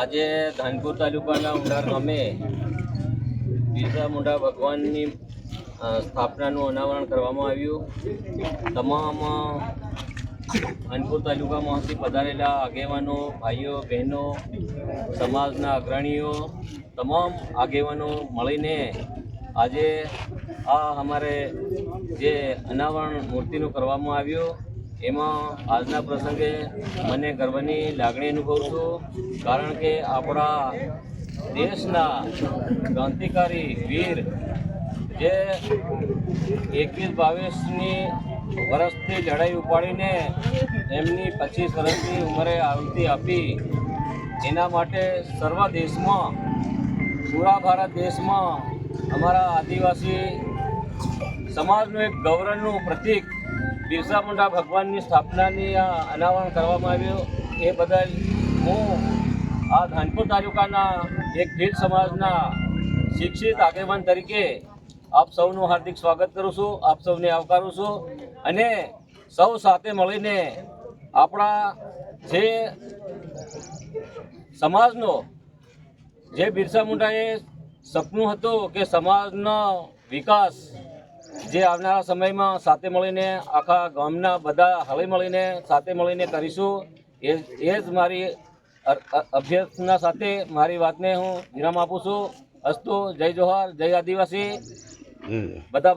આજે ધાનપુર તાલુકાના ઉંડાર ગામે બિરસા મુંડા ભગવાનની સ્થાપનાનું અનાવરણ કરવામાં આવ્યું. તમામ ધાનપુર તાલુકામાંથી પધારેલા આગેવાનો, ભાઈઓ, બહેનો, સમાજના અગ્રણીઓ, તમામ આગેવાનો મળીને આજે આ અમારે જે અનાવરણ મૂર્તિનું કરવામાં આવ્યું. એમાં આજના પ્રસંગે મને ગર્વની લાગણી અનુભવું છું, કારણ કે આપણા દેશના ક્રાંતિકારી વીર જે એકવીસ બાવીસની વર્ષથી લડાઈ ઉપાડીને એમની પચીસ વર્ષની ઉંમરે આહુતિ આપી, એના માટે સર્વ દેશમાં, પૂરા ભારત દેશમાં અમારા આદિવાસી સમાજનું એક ગૌરવનું પ્રતીક બિરસા મુંડા ભગવાનની સ્થાપનાની અનાવરણ કરવામાં આવ્યું. એ બદલ હું આ ધાનપુર તાલુકાના એક ભીલ સમાજના શિક્ષિત આગેવાન તરીકે આપ સૌનું હાર્દિક સ્વાગત કરું છું, આપ સૌને આવકારું છું અને સૌ સાથે મળીને આપણા જે સમાજનો જે બિરસા મુંડાએ સપનું હતું કે સમાજનો વિકાસ જે આવનારા સમયમાં સાથે મળીને આખા ગામના બધા હળી મળીને સાથે મળીને કરીશું એ એ જ મારી અભ્યર્થના સાથે મારી વાતને હું વિરામ આપું છું. અસ્તુ જય જોહાર જય આદિવાસી. બધા